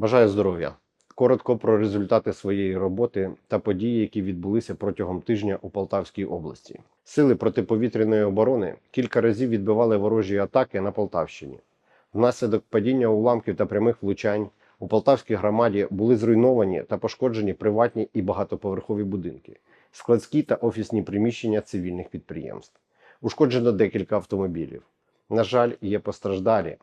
Бажаю здоров'я. Коротко про результати своєї роботи та події, які відбулися протягом тижня у Полтавській області. Сили протиповітряної оборони кілька разів відбивали ворожі атаки на Полтавщині. Внаслідок падіння уламків та прямих влучань у Полтавській громаді були зруйновані та пошкоджені приватні і багатоповерхові будинки, складські та офісні приміщення цивільних підприємств. Ушкоджено декілька автомобілів. На жаль, є постраждалі.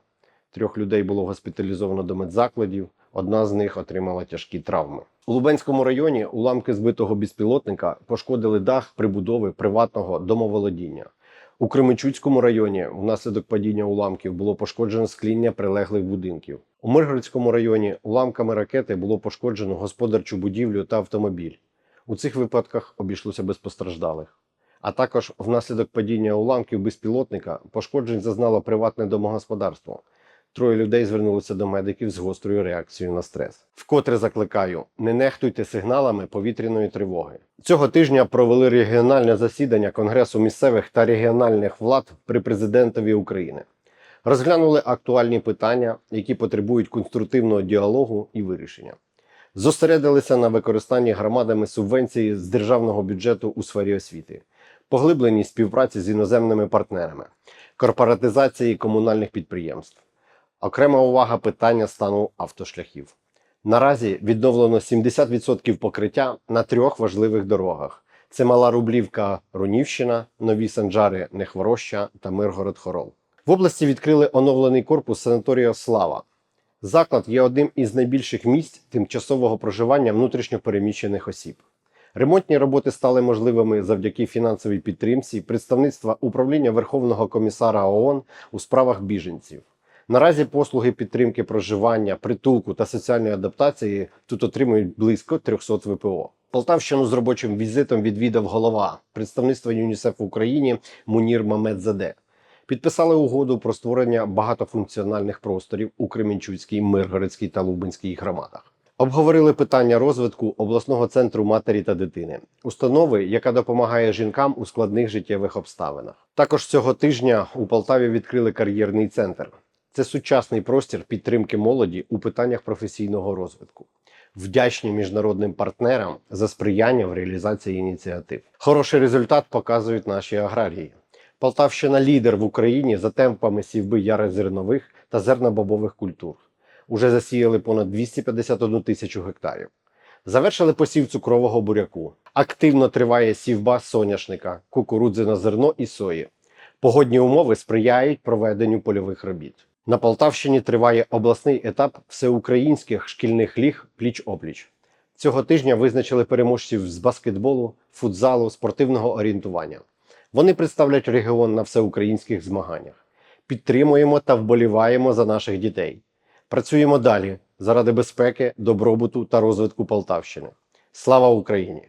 Трьох людей було госпіталізовано до медзакладів, одна з них отримала тяжкі травми. У Лубенському районі уламки збитого безпілотника пошкодили дах прибудови приватного домоволодіння. У Кременчуцькому районі внаслідок падіння уламків було пошкоджено скління прилеглих будинків. У Миргородському районі уламками ракети було пошкоджено господарчу будівлю та автомобіль. У цих випадках обійшлося без постраждалих. А також внаслідок падіння уламків безпілотника пошкоджень зазнало приватне домогосподарство. Троє людей звернулися до медиків з гострою реакцією на стрес. Вкотре закликаю: не нехтуйте сигналами повітряної тривоги. Цього тижня провели регіональне засідання Конгресу місцевих та регіональних влад при президентові України. Розглянули актуальні питання, які потребують конструктивного діалогу і вирішення. Зосередилися на використанні громадами субвенції з державного бюджету у сфері освіти, поглибленій співпраці з іноземними партнерами, корпоратизації комунальних підприємств. Окрема увага питання стану автошляхів. Наразі відновлено 70% покриття на трьох важливих дорогах: це Мала Рублівка, Рунівщина, Нові Санджари, Нехвороща та Миргород Хорол. В області відкрили оновлений корпус санаторія Слава. Заклад є одним із найбільших місць тимчасового проживання внутрішньопереміщених осіб. Ремонтні роботи стали можливими завдяки фінансовій підтримці представництва управління Верховного комісара ООН у справах біженців. Наразі послуги підтримки проживання, притулку та соціальної адаптації тут отримують близько 300 ВПО. Полтавщину з робочим візитом відвідав голова представництва ЮНІСЕФ в Україні Мунір Мамедзаде. Підписали угоду про створення багатофункціональних просторів у Кременчуцькій, Миргородській та Лубенській громадах. Обговорили питання розвитку обласного центру матері та дитини, установи, яка допомагає жінкам у складних життєвих обставинах. Також цього тижня у Полтаві відкрили кар'єрний центр. Це сучасний простір підтримки молоді у питаннях професійного розвитку. Вдячні міжнародним партнерам за сприяння в реалізації ініціатив. Хороший результат показують наші аграрії. Полтавщина лідер в Україні за темпами сівби ярозернових та зернобобових культур. Уже засіяли понад 251 тисячу гектарів. Завершили посів цукрового буряку. Активно триває сівба соняшника, кукурудзи на зерно і сої. Погодні умови сприяють проведенню польових робіт. На Полтавщині триває обласний етап всеукраїнських шкільних ліг пліч-опліч. Цього тижня визначили переможців з баскетболу, футзалу, спортивного орієнтування. Вони представлять регіон на всеукраїнських змаганнях. Підтримуємо та вболіваємо за наших дітей. Працюємо далі заради безпеки, добробуту та розвитку Полтавщини. Слава Україні!